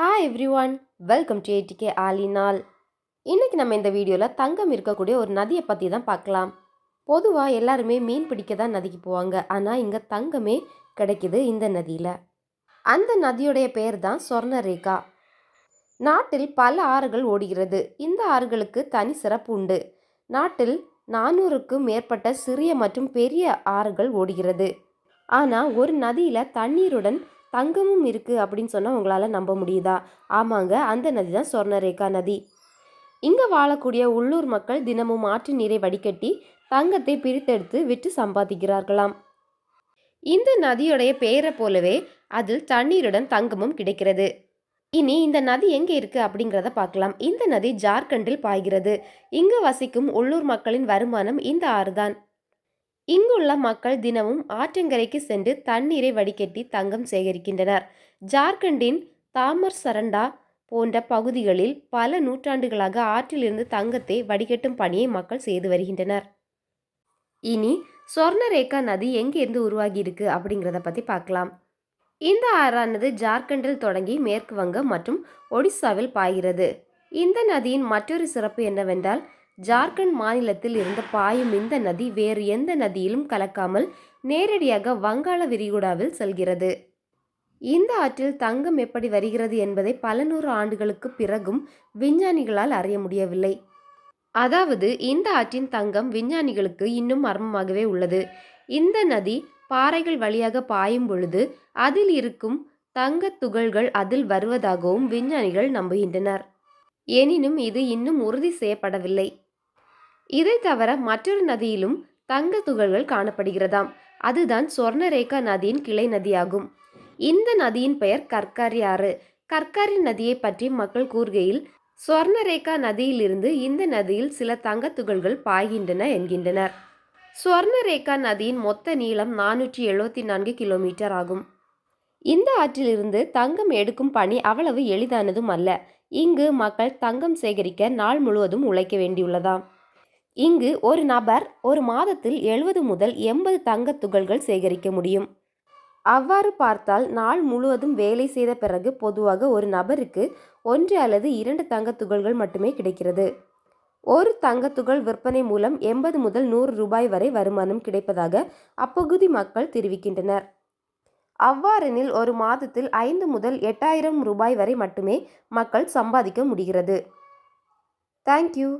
Hi everyone welcome to ATK ஆலினால் இன்றைக்கி நம்ம இந்த வீடியோவில் தங்கம் இருக்கக்கூடிய ஒரு நதியை பற்றி தான் பார்க்கலாம். பொதுவாக எல்லாருமே மீன் பிடிக்க தான் நதிக்கு போவாங்க. ஆனால் இங்கே தங்கமே கிடைக்குது இந்த நதியில். அந்த நதியுடைய பெயர் தான் சொர்ணரேகா. நாட்டில் பல ஆறுகள் ஓடுகிறது. இந்த ஆறுகளுக்கு தனி சிறப்பு உண்டு. நாட்டில் நானூறுக்கும் மேற்பட்ட சிறிய மற்றும் பெரிய ஆறுகள் ஓடுகிறது. ஆனால் ஒரு நதியில் தண்ணீருடன் தங்கமும் இருக்குது அப்படின்னு சொன்னால் உங்களால் நம்ப முடியுதா? ஆமாங்க அந்த நதி தான் சொர்ணரேகா நதி. இங்கே வாழக்கூடிய உள்ளூர் மக்கள் தினமும் ஆற்று நீரை வடிகட்டி தங்கத்தை பிரித்தெடுத்து விற்று சம்பாதிக்கிறார்களாம். இந்த நதியுடைய பெயரை போலவே அதில் தண்ணீருடன் தங்கமும் கிடைக்கிறது. இனி இந்த நதி எங்கே இருக்குது அப்படிங்கிறத பார்க்கலாம். இந்த நதி ஜார்க்கண்டில் பாய்கிறது. இங்கு வசிக்கும் உள்ளூர் மக்களின் வருமானம் இந்த ஆறுதான். இங்குள்ள மக்கள் தினமும் ஆற்றங்கரைக்கு சென்று தண்ணீரை வடிகட்டி தங்கம் சேகரிக்கின்றனர். ஜார்க்கண்டின் தாமர் சரண்டா போன்ற பகுதிகளில் பல நூற்றாண்டுகளாக ஆற்றிலிருந்து தங்கத்தை வடிகட்டும் பணியை மக்கள் செய்து வருகின்றனர். இனி சொர்ணரேகா நதி எங்கிருந்து உருவாகியிருக்கு அப்படிங்கிறத பற்றி பார்க்கலாம். இந்த ஆறானது ஜார்க்கண்டில் தொடங்கி மேற்கு வங்கம் மற்றும் ஒடிசாவில் பாய்கிறது. இந்த நதியின் மற்றொரு சிறப்பு என்னவென்றால் ஜார்க்கண்ட் மாநிலத்தில் இருந்து பாயும் இந்த நதி வேறு எந்த நதியிலும் கலக்காமல் நேரடியாக வங்காள விரிகுடாவில் செல்கிறது. இந்த ஆற்றில் தங்கம் எப்படி வருகிறது என்பதை பல நூறு ஆண்டுகளுக்கு பிறகும் விஞ்ஞானிகளால் அறிய முடியவில்லை. அதாவது இந்த ஆற்றின் தங்கம் விஞ்ஞானிகளுக்கு இன்னும் மர்மமாகவே உள்ளது. இந்த நதி பாறைகள் வழியாக பாயும் பொழுது அதில் இருக்கும் தங்கத் துகள்கள் அதில் வருவதாகவும் விஞ்ஞானிகள் நம்புகின்றனர். எனினும் இது இன்னும் உறுதி செய்யப்படவில்லை. இதை தவிர மற்றொரு நதியிலும் தங்க துகள்கள் காணப்படுகிறதாம். அதுதான் சொர்ணரேகா நதியின் கிளை நதியாகும். இந்த நதியின் பெயர் கற்காரி ஆறு கற்காரி நதியை பற்றி மக்கள் கூறுகையில் சொர்ணரேகா நதியிலிருந்து இந்த நதியில் சில தங்க துகள்கள் பாய்கின்றன என்கின்றனர். சொர்ணரேகா நதியின் மொத்த நீளம் நானூற்றி எழுபத்தி நான்கு கிலோமீட்டர் ஆகும். இந்த ஆற்றிலிருந்து தங்கம் எடுக்கும் பணி அவ்வளவு எளிதானதும் அல்ல. இங்கு மக்கள் தங்கம் சேகரிக்க நாள் முழுவதும் உழைக்க வேண்டியுள்ளதாம். இங்கு ஒரு நபர் ஒரு மாதத்தில் எழுபது முதல் எண்பது தங்கத் துகள்கள் சேகரிக்க முடியும். அவ்வாறு பார்த்தால் நாள் முழுவதும் வேலை செய்த பிறகு பொதுவாக ஒரு நபருக்கு ஒன்று அல்லது இரண்டு தங்கத் துகள்கள் மட்டுமே கிடைக்கிறது. ஒரு தங்கத்துகள் விற்பனை மூலம் எண்பது முதல் நூறு ரூபாய் வரை வருமானம் கிடைப்பதாக அப்பகுதி மக்கள் தெரிவிக்கின்றனர். அவ்வாறெனில் ஒரு மாதத்தில் ஐந்து முதல் எட்டாயிரம் ரூபாய் வரை மட்டுமே மக்கள் சம்பாதிக்க முடிகிறது. தேங்க்யூ